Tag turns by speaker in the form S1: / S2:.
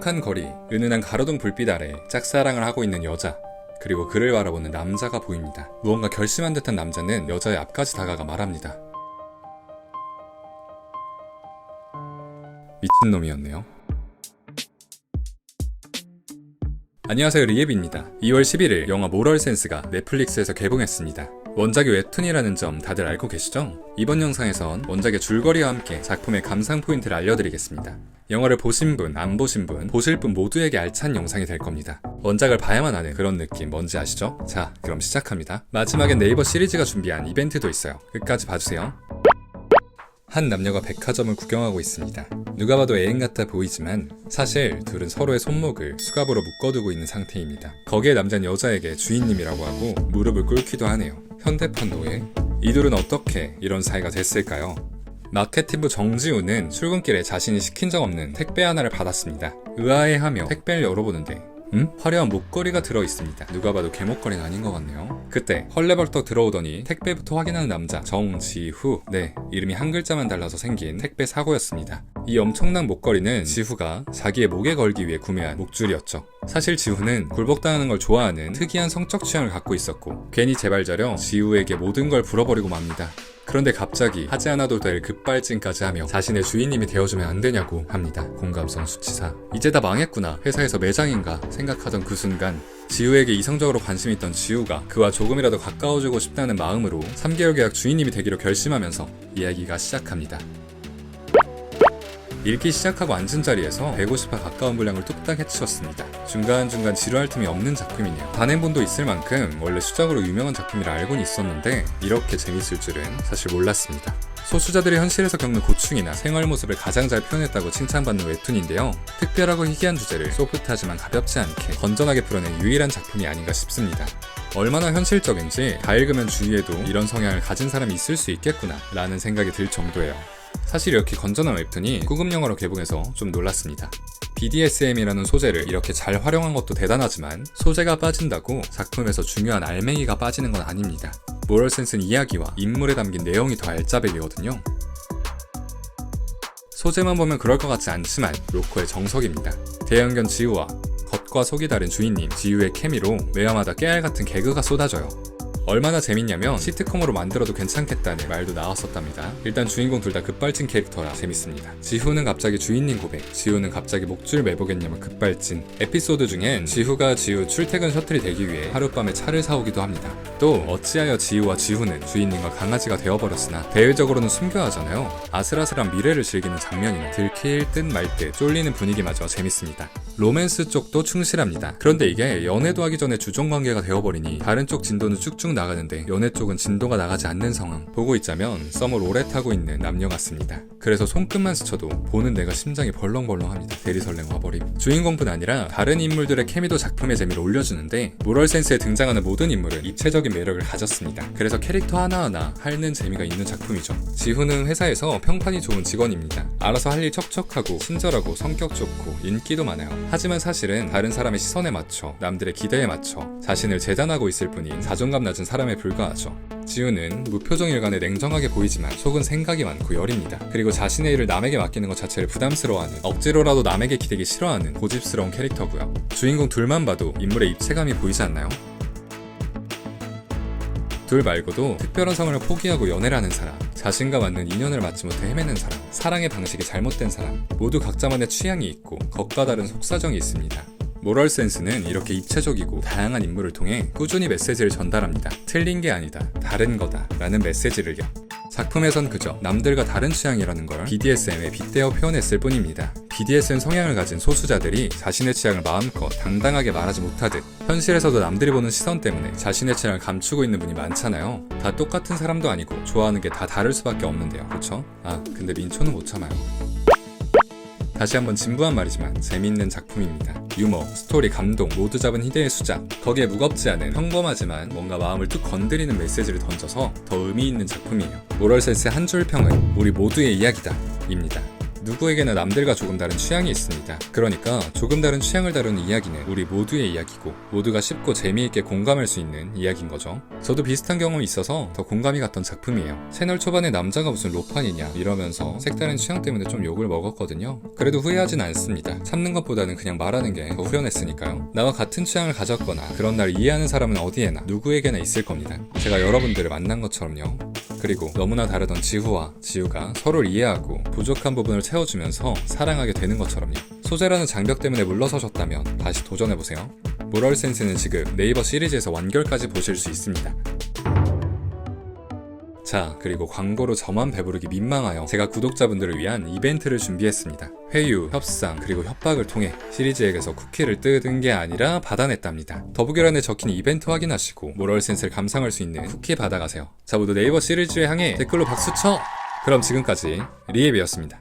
S1: 한 거리, 은은한 가로등 불빛 아래 짝사랑을 하고 있는 여자, 그리고 그를 바라보는 남자가 보입니다. 무언가 결심한 듯한 남자는 여자의 앞까지 다가가 말합니다. 미친놈이었네요. 안녕하세요 리앱입니다. 2월 11일 영화 모럴 센스가 넷플릭스에서 개봉했습니다. 원작이 웹툰이라는 점 다들 알고 계시죠? 이번 영상에선 원작의 줄거리와 함께 작품의 감상 포인트를 알려드리겠습니다. 영화를 보신 분, 안 보신 분, 보실 분 모두에게 알찬 영상이 될 겁니다. 원작을 봐야만 하는 그런 느낌 뭔지 아시죠? 자, 그럼 시작합니다. 마지막엔 네이버 시리즈가 준비한 이벤트도 있어요. 끝까지 봐주세요. 한 남녀가 백화점을 구경하고 있습니다. 누가 봐도 애인 같아 보이지만 사실 둘은 서로의 손목을 수갑으로 묶어두고 있는 상태입니다. 거기에 남자는 여자에게 주인님이라고 하고 무릎을 꿇기도 하네요. 현대판 노예? 이 둘은 어떻게 이런 사이가 됐을까요? 마케팅부 정지우는 출근길에 자신이 시킨 적 없는 택배 하나를 받았습니다. 의아해하며 택배를 열어보는데 음? 화려한 목걸이가 들어있습니다. 누가 봐도 개목걸이는 아닌 것 같네요. 그때 헐레벌떡 들어오더니 택배부터 확인하는 남자 정지후 네 이름이 한 글자만 달라서 생긴 택배 사고였습니다. 이 엄청난 목걸이는 지후가 자기의 목에 걸기 위해 구매한 목줄이었죠. 사실 지후는 굴복당하는 걸 좋아하는 특이한 성적 취향을 갖고 있었고 괜히 제발저려 지후에게 모든 걸 불어버리고 맙니다. 그런데 갑자기 하지 않아도 될 급발진까지 하며 자신의 주인님이 되어주면 안 되냐고 합니다. 공감성 수치사. 이제 다 망했구나. 회사에서 매장인가 생각하던 그 순간 지우에게 이성적으로 관심 있던 지우가 그와 조금이라도 가까워지고 싶다는 마음으로 3개월 계약 주인님이 되기로 결심하면서 이야기가 시작합니다. 읽기 시작하고 앉은 자리에서 150화 가까운 분량을 뚝딱 해치웠습니다. 중간중간 지루할 틈이 없는 작품이네요. 단행본도 있을 만큼 원래 수작으로 유명한 작품이라 알고는 있었는데 이렇게 재밌을 줄은 사실 몰랐습니다. 소수자들이 현실에서 겪는 고충이나 생활 모습을 가장 잘 표현했다고 칭찬받는 웹툰인데요. 특별하고 희귀한 주제를 소프트하지만 가볍지 않게 건전하게 풀어낸 유일한 작품이 아닌가 싶습니다. 얼마나 현실적인지 다 읽으면 주위에도 이런 성향을 가진 사람이 있을 수 있겠구나 라는 생각이 들 정도예요. 사실 이렇게 건전한 웹툰이 구급 영화로 개봉해서 좀 놀랐습니다. BDSM이라는 소재를 이렇게 잘 활용한 것도 대단하지만 소재가 빠진다고 작품에서 중요한 알맹이가 빠지는 건 아닙니다. 모럴 센스는 이야기와 인물에 담긴 내용이 더 알짜배기거든요. 소재만 보면 그럴 것 같지 않지만 로코의 정석입니다. 대형견 지우와 겉과 속이 다른 주인님 지우의 케미로 매화마다 깨알 같은 개그가 쏟아져요. 얼마나 재밌냐면 시트콤으로 만들어도 괜찮겠다는 말도 나왔었답니다. 일단 주인공 둘 다 급발진 캐릭터라 재밌습니다. 지후는 갑자기 주인님 고백, 지후는 갑자기 목줄 매보겠냐며 급발진. 에피소드 중엔 지후가 지후 출퇴근 셔틀이 되기 위해 하룻밤에 차를 사오기도 합니다. 또 어찌하여 지후와 지후는 주인님과 강아지가 되어버렸으나 대외적으로는 숨겨야 하잖아요. 아슬아슬한 미래를 즐기는 장면이나 들킬 듯 말 듯 쫄리는 분위기마저 재밌습니다. 로맨스 쪽도 충실합니다. 그런데 이게 연애도 하기 전에 주종 관계가 되어버리니 다른 쪽 진도는 쭉쭉 나가는데 연애 쪽은 진도가 나가지 않는 상황. 보고 있자면 썸을 오래 타고 있는 남녀 같습니다. 그래서 손끝만 스쳐도 보는 내가 심장이 벌렁벌렁합니다. 대리설렘 와버림. 주인공뿐 아니라 다른 인물들의 케미도 작품의 재미를 올려주는데 모럴 센스에 등장하는 모든 인물은 입체적인 매력을 가졌습니다. 그래서 캐릭터 하나하나 핥는 재미가 있는 작품이죠. 지후는 회사에서 평판이 좋은 직원입니다. 알아서 할 일 척척하고 친절하고 성격 좋고 인기도 많아요. 하지만 사실은 다른 사람의 시선에 맞춰 남들의 기대에 맞춰 자신을 재단하고 있을 뿐인 자존감 낮은 사람에 불과하죠. 지우는 무표정 일관에 냉정하게 보이지만 속은 생각이 많고 여립니다. 그리고 자신의 일을 남에게 맡기는 것 자체를 부담스러워하는 억지로라도 남에게 기대기 싫어하는 고집스러운 캐릭터고요. 주인공 둘만 봐도 인물의 입체감이 보이지 않나요? 둘 말고도 특별한 성을 포기하고 연애를 하는 사람, 자신과 맞는 인연을 맞지 못해 헤매는 사람, 사랑의 방식이 잘못된 사람, 모두 각자만의 취향이 있고 겉과 다른 속사정이 있습니다. 모럴 센스는 이렇게 입체적이고 다양한 인물을 통해 꾸준히 메시지를 전달합니다. 틀린 게 아니다, 다른 거다 라는 메시지를요. 작품에선 그저 남들과 다른 취향이라는 걸 BDSM에 빗대어 표현했을 뿐입니다. BDSM 성향을 가진 소수자들이 자신의 취향을 마음껏 당당하게 말하지 못하듯 현실에서도 남들이 보는 시선 때문에 자신의 취향을 감추고 있는 분이 많잖아요. 다 똑같은 사람도 아니고 좋아하는 게 다 다를 수밖에 없는데요. 그렇죠? 아, 근데 민초는 못 참아요. 다시 한번 진부한 말이지만 재미있는 작품입니다. 유머, 스토리, 감동 모두 잡은 희대의 수작. 거기에 무겁지 않은 평범하지만 뭔가 마음을 뚝 건드리는 메시지를 던져서 더 의미 있는 작품이에요. 모럴센스의 한줄 평은 우리 모두의 이야기다. 입니다. 누구에게나 남들과 조금 다른 취향이 있습니다. 그러니까 조금 다른 취향을 다루는 이야기는 우리 모두의 이야기고 모두가 쉽고 재미있게 공감할 수 있는 이야기인 거죠. 저도 비슷한 경험이 있어서 더 공감이 갔던 작품이에요. 채널 초반에 남자가 무슨 로판이냐 이러면서 색다른 취향 때문에 좀 욕을 먹었거든요. 그래도 후회하진 않습니다. 참는 것보다는 그냥 말하는 게 더 후련했으니까요. 나와 같은 취향을 가졌거나 그런 날 이해하는 사람은 어디에나 누구에게나 있을 겁니다. 제가 여러분들을 만난 것처럼요. 그리고 너무나 다르던 지후와 지우가 서로를 이해하고 부족한 부분을 채워주면서 사랑하게 되는 것처럼요. 소재라는 장벽 때문에 물러서셨다면 다시 도전해보세요. 모럴 센스는 지금 네이버 시리즈에서 완결까지 보실 수 있습니다. 자, 그리고 광고로 저만 배부르기 민망하여 제가 구독자분들을 위한 이벤트를 준비했습니다. 회유, 협상, 그리고 협박을 통해 시리즈에게서 쿠키를 뜯은 게 아니라 받아냈답니다. 더보기란에 적힌 이벤트 확인하시고 모럴 센스를 감상할 수 있는 쿠키 받아가세요. 자, 모두 네이버 시리즈에 향해 댓글로 박수 쳐! 그럼 지금까지 리앱이었습니다.